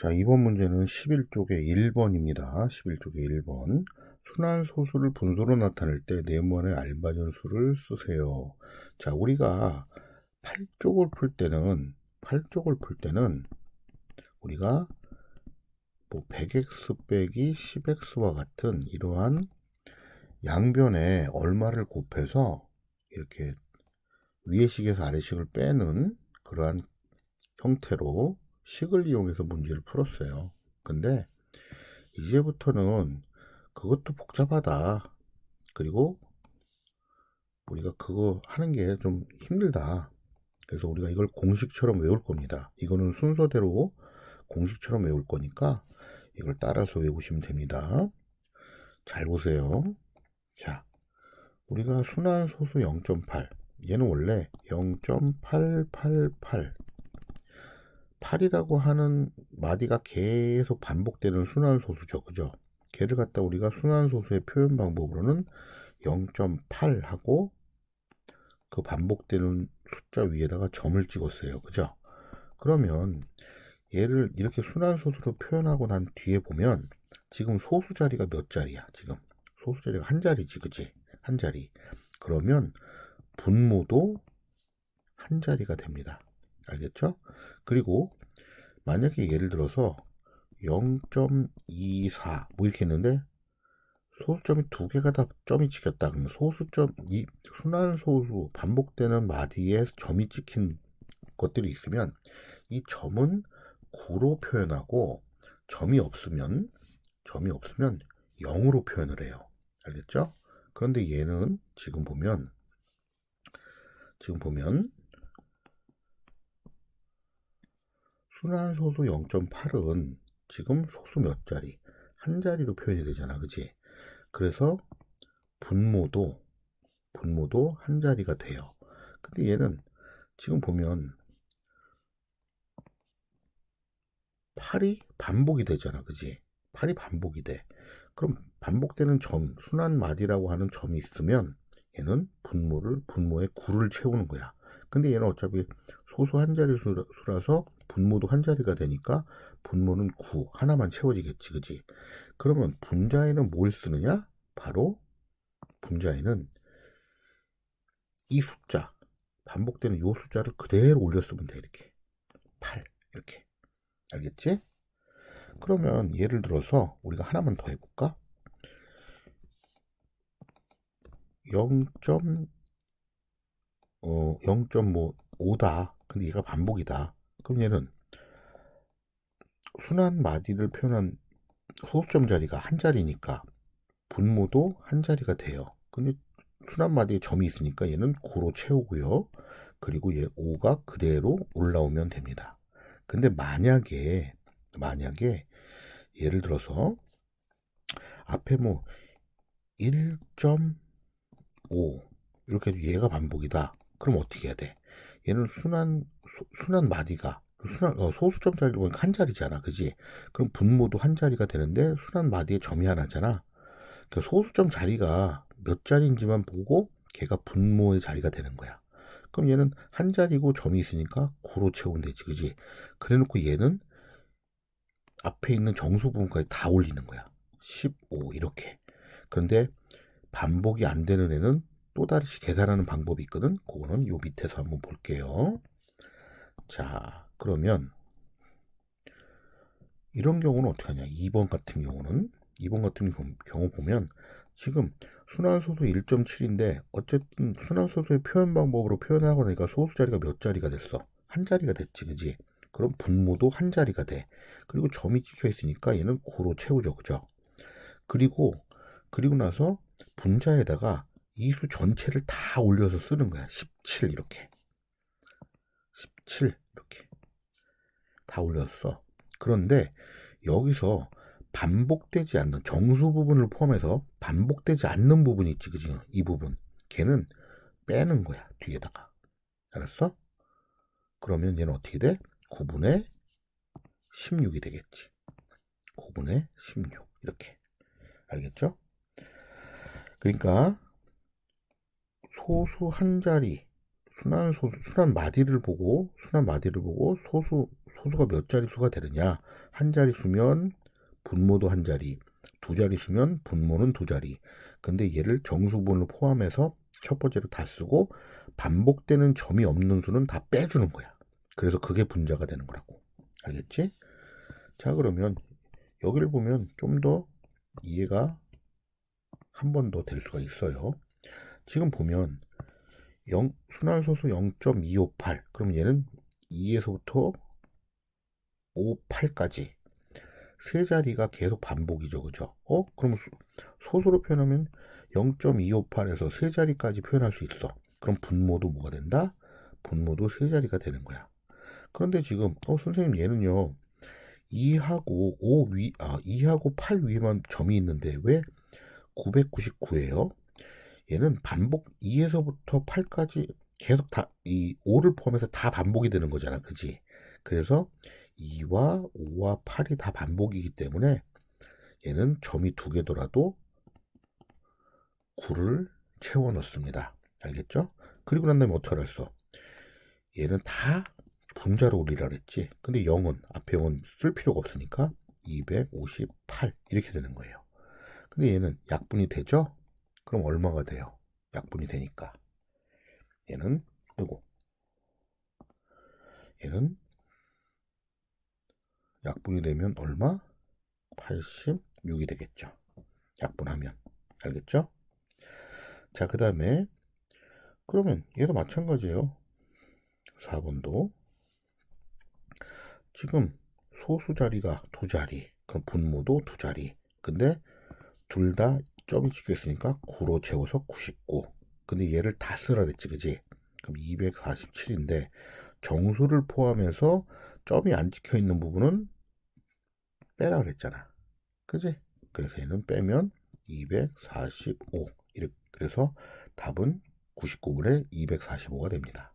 자, 이번 문제는 11쪽의 1번입니다. 11쪽의 1번. 순환 소수를 분수로 나타낼 때 네모안의 알바전 수를 쓰세요. 자, 우리가 8쪽을 풀 때는 8쪽을 풀 때는 우리가 뭐 100x 빼기 10x와 같은 이러한 양변에 얼마를 곱해서 이렇게 위의 식에서 아래식을 빼는 그러한 형태로 식을 이용해서 문제를 풀었어요. 근데 이제부터는 그것도 복잡하다. 그리고 우리가 그거 하는 게 좀 힘들다. 그래서 우리가 이걸 공식처럼 외울 겁니다. 이거는 순서대로 공식처럼 외울 거니까 이걸 따라서 외우시면 됩니다. 잘 보세요. 자, 우리가 순환 소수 0.8. 얘는 원래 0.888 8이라고 하는 마디가 계속 반복되는 순환소수죠. 그죠? 걔를 갖다 우리가 순환소수의 표현 방법으로는 0.8 하고 그 반복되는 숫자 위에다가 점을 찍었어요. 그죠? 그러면 얘를 이렇게 순환소수로 표현하고 난 뒤에 보면 지금 소수 자리가 몇 자리야? 지금 소수 자리가 한 자리지. 그지? 한 자리. 그러면 분모도 한 자리가 됩니다. 알겠죠? 그리고 만약에 예를 들어서 0.24 뭐 이렇게 했는데 소수점이 두 개가 다 점이 찍혔다 그러면 소수점 이 순환 소수 반복되는 마디에 점이 찍힌 것들이 있으면 이 점은 9로 표현하고 점이 없으면 점이 없으면 0으로 표현을 해요. 알겠죠? 그런데 얘는 지금 보면 지금 보면 순환 소수 0.8은 지금 소수 몇 자리? 한 자리로 표현이 되잖아. 그지? 그래서 분모도 분모도 한 자리가 돼요. 근데 얘는 지금 보면 8이 반복이 되잖아. 그지? 8이 반복이 돼. 그럼 반복되는 점, 순환 마디라고 하는 점이 있으면 얘는 분모를 분모에 9를 채우는 거야. 근데 얘는 어차피 소수 한 자리 수라서 분모도 한 자리가 되니까 분모는 9 하나만 채워지겠지 그지 그러면 분자에는 뭘 쓰느냐 바로 분자에는 이 숫자 반복되는 요 숫자를 그대로 올렸으면 돼 이렇게 8 이렇게 알겠지 그러면 예를 들어서 우리가 하나만 더 해볼까 0. 어, 0.5다. 근데 얘가 반복이다. 그럼 얘는 순환 마디를 표현한 소수점 자리가 한 자리니까 분모도 한 자리가 돼요. 근데 순환 마디에 점이 있으니까 얘는 9로 채우고요. 그리고 얘 5가 그대로 올라오면 됩니다. 근데 만약에 만약에 예를 들어서 앞에 뭐 1.5 이렇게 해서 얘가 반복이다. 그럼 어떻게 해야 돼? 얘는 순환 순환 마디가 순환 어, 소수점 자리를 보니까 한 자리잖아, 그지? 그럼 분모도 한 자리가 되는데 순환 마디에 점이 하나잖아. 그 소수점 자리가 몇 자리인지만 보고 걔가 분모의 자리가 되는 거야. 그럼 얘는 한 자리고 점이 있으니까 9로 채우면 되지, 그지? 그래놓고 얘는 앞에 있는 정수 부분까지 다 올리는 거야. 15 이렇게. 그런데 반복이 안 되는 애는 또 다시 계산하는 방법이 있거든. 그거는 요 밑에서 한번 볼게요. 자, 그러면 이런 경우는 어떻게 하냐? 2번 같은 경우는 2번 같은 경우 보면 지금 순환소수 1.7인데 어쨌든 순환소수의 표현 방법으로 표현하고 나니까 소수 자리가 몇 자리가 됐어? 한 자리가 됐지, 그지? 그럼 분모도 한 자리가 돼. 그리고 점이 찍혀 있으니까 얘는 9로 채우죠, 그죠? 그리고 그리고 나서 분자에다가 이 수 전체를 다 올려서 쓰는 거야. 17 이렇게. 17 이렇게 다 올렸어. 그런데 여기서 반복되지 않는 정수 부분을 포함해서 반복되지 않는 부분이 있지 그지? 이 부분 걔는 빼는 거야 뒤에다가 알았어? 그러면 얘는 어떻게 돼? 9분의 16이 되겠지 9분의 16 이렇게 알겠죠? 그러니까 소수 한 자리 순환 소수, 순환 마디를 보고, 순환 마디를 보고 소수, 소수가 몇 자릿수가 되느냐? 한 자릿수면 분모도 한 자리 두 자릿수면 분모는 두 자리. 근데 얘를 정수분을 포함해서 첫 번째로 다 쓰고 반복되는 점이 없는 수는 다 빼주는 거야. 그래서 그게 분자가 되는 거라고. 알겠지? 자 그러면 여기를 보면 좀 더 이해가 한 번 더 될 수가 있어요 지금 보면 0, 순환소수 0.258 그럼 얘는 2에서부터 58까지. 세 자리가 계속 반복이죠. 그죠? 어? 그럼 수, 소수로 표현하면 0.258에서 세 자리까지 표현할 수 있어. 그럼 분모도 뭐가 된다? 분모도 세 자리가 되는 거야. 그런데 지금 어 선생님 얘는요 2하고 5 위, 아 2하고 8 위에만 점이 있는데 왜 999예요 얘는 반복 2에서부터 8까지 계속 다 이 5를 포함해서 다 반복이 되는 거잖아. 그지? 그래서 2와 5와 8이 다 반복이기 때문에 얘는 점이 두 개더라도 9를 채워 넣습니다. 알겠죠? 그리고 난 다음에 어떻게 알았어? 얘는 다 분자로 올리라 그랬지. 근데 0은 앞에 0은 쓸 필요가 없으니까 258 이렇게 되는 거예요. 근데 얘는 약분이 되죠? 그럼 얼마가 돼요? 약분이 되니까. 얘는 요거. 얘는 약분이 되면 얼마? 86이 되겠죠. 약분하면. 알겠죠? 자, 그 다음에 그러면 얘도 마찬가지예요. 4번도 지금 소수 자리가 두 자리, 그럼 분모도 두 자리. 근데 둘 다 점이 찍혀 있으니까 9로 채워서 99. 근데 얘를 다 쓰라 그랬지, 그지? 그럼 247인데 정수를 포함해서 점이 안 찍혀 있는 부분은 빼라 그랬잖아. 그지? 그래서 얘는 빼면 245. 이렇게 그래서 답은 99분의 245가 됩니다.